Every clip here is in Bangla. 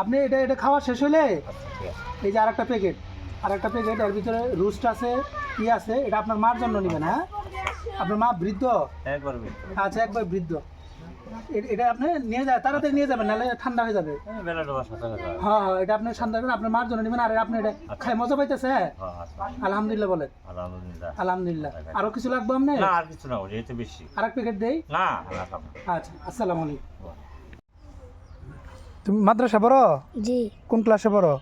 আপনি এটা এটা খাওয়া শেষ হলে আচ্ছা। এই যে আরেকটা প্যাকেট আরেকটা প্যাকেট এর ভিতরে রুস্ট আছে ই আছে এটা আপনার মার জন্য নেবেন হ্যাঁ? আপনার মা বৃদ্ধ? একবার বিল আচ্ছা একবার বৃদ্ধ। এটা আপনি নিয়ে যায় তাড়াতাড়ি নিয়ে যাবেন নাহলে ঠান্ডা হয়ে যাবে। বেলা সাথে হ্যাঁ হ্যাঁ এটা আপনি ঠান্ডা করবেন আপনার মার জন্য নেবেন আর আপনি এটা খাই মজা পাইতেছে হ্যাঁ? হ্যাঁ আচ্ছা। আলহামদুলিল্লাহ বলেন। আলহামদুলিল্লাহ। আলহামদুলিল্লাহ। আরও কিছু লাগবে আপনি না আর কিছু না বেশি। আরেক প্যাকেট দেই? না। আচ্ছা আসসালামু আলাইকুম। তুমি মাদ্রাসা পড়ো? জি। কোন ক্লাসে পড়ো?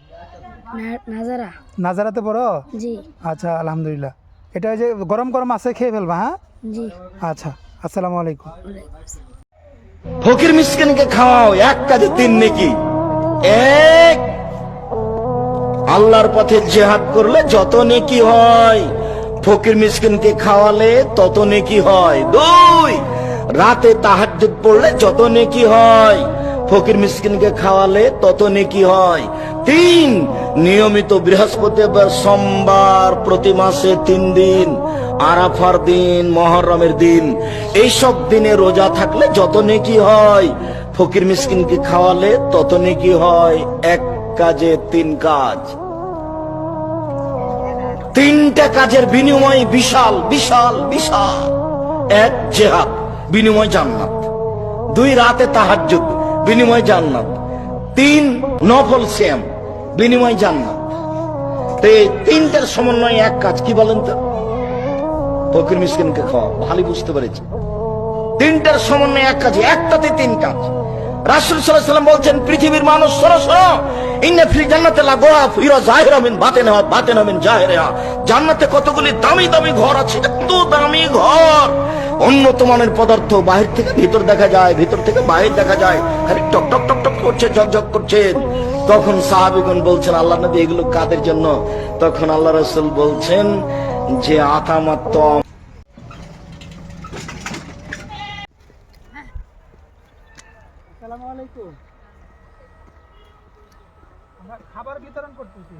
নাজারা। নাজারাতে পড়ো? জি। আচ্ছা আলহামদুলিল্লাহ। এটা ওই যে গরম গরম আছে খেয়ে ফেলবা হ্যাঁ? জি। আচ্ছা আসসালামু আলাইকুম। ফকির মিসকিনকে খাওয়াও এক কাজে তিন নেকি। এক আল্লাহর পথে জেহাদ করলে যত নেকি হয় ফকির মিসকিনকে খাওয়ালে তত নেকি হয়। দুই রাতে তাহাজ্জুদ পড়লে যত নেকি হয় ফকির মিসকিনকে খাওয়ালে তত নেকি হয়? তিন, নিয়মিত বৃহস্পতিবার সোমবার প্রতি মাসে তিন দিন, আরাফার দিন, মহরমের দিন, এইসব দিনে রোজা থাকলে যত নেকি হয়? ফকির মিসকিনকে খাওয়ালে তত নেকি হয়? এক কাজে তিন কাজ। তিনটা কাজের বিনিময় বিশাল বিশাল বিশাল। এক জেহাদ, বিনিময় জান্নাত। দুই রাতে তাহার তাহাজ্জুদ। বিনিময় জান্নাত। তিন নফল শ্যাম, বিনিময় জান্নাত। তো এই তিনটার সমন্বয়ে এক কাজ, কি বলেন তো? ফকির মিসকিনকে খাওয়া ভালো বুঝতে পেরেছি। তিনটার সমন্বয়ে এক কাজ, একটাতে তিন কাজ। রাসূল সাল্লাম বলছেন, পৃথিবীর মানুষ, শোনো ইন্না ফিল জান্নাতে লাগোয়া ফিরা বাতিনা বাতিনা মিন জাহিরা জান্নাতে কতগুলি দামি দামি ঘর আছে, এত দামি ঘর। উন্নত মানের পদার্থ বাহির থেকে ভিতর দেখা যায়, ভিতর থেকে বাহির দেখা যায়। খালি টক টক টক টক করছে ঝকঝক করছে। তখন সাহাবিগণ বলছেন, আল্লাহ নবী, এগুলো কাদের জন্য? তখন আল্লাহ রাসূল বলছেন যে আতামাত্ম আসসালামু খাবার বিতরণ করতেছি।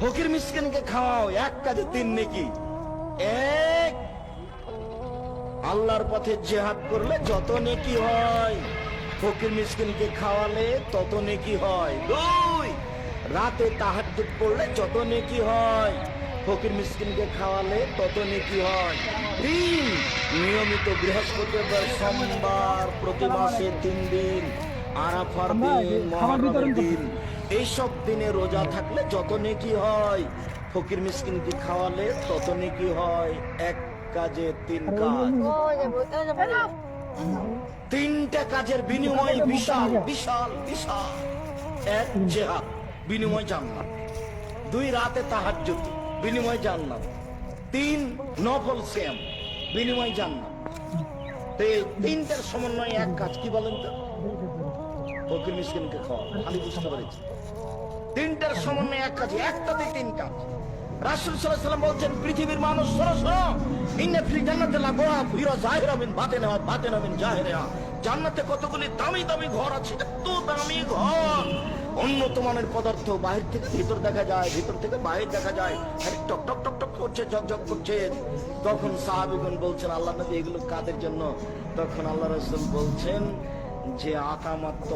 ফকির মিসকিনকে খাওয়াও, এক কাজে তিন নেকি। এক, আল্লাহর পথে জেহাদ করলে যত নেকি হয়, ফকির মিসকিনকে খাওয়ালে তত নেকি হয়। দুই, রাতে তাহাজ্জুদ পড়লে যত নেকি হয়, ফকির মিসকিনকে খাওয়ালে তত নেকি হয়। তিন, নিয়মিত বৃহস্পতিবার সোমবার প্রতি মাসে তিন দিন আরাফার দিন মহরমের। দিন। এইসব দিনে রোজা থাকলে যত নেকি হয় ফকির মিসকিনকে খাওয়ালে তত নেকি হয় এক কাজে তিন কাজ। তিনটা কাজের বিনিময় বিশাল বিশাল বিশাল। এক জেহাদ বিনিময় জান্নাত। দুই রাতে তাহাজ্জুদ বিনিময় জান্নাত। তিন নফল শ্যাম বিনিময় জান্নাত। তিনটার সমন্বয়ে এক কাজ কি বলেন তো? ফকির মিসকিনকে খাওয়া ভালো বুঝতে পেরেছি। তিনটার সমন্বয়ে এক কাজ একটাতে তিন কাজ। রাসূল সাল্লাম বলছেন, পৃথিবীর মানুষ শোনো ইন্না ফিল জান্নাতে লাগোয়া ফিরা জাহিরা মিন বাতিনা বাতিনা মিন জাহিরা জান্নাতে কতগুলি দামি দামি ঘর আছে এত দামি ঘর। উন্নত মানের পদার্থ বাহির থেকে ভিতর দেখা যায়, ভিতর থেকে বাহির দেখা যায়। খালি টক টক টক টক করছে ঝকঝক করছে। তখন সাহাবিগণ বলছেন, আল্লাহ নবী এগুলো কাদের জন্য? তখন আল্লাহ রসুল বলছেন যে আতামাত্ম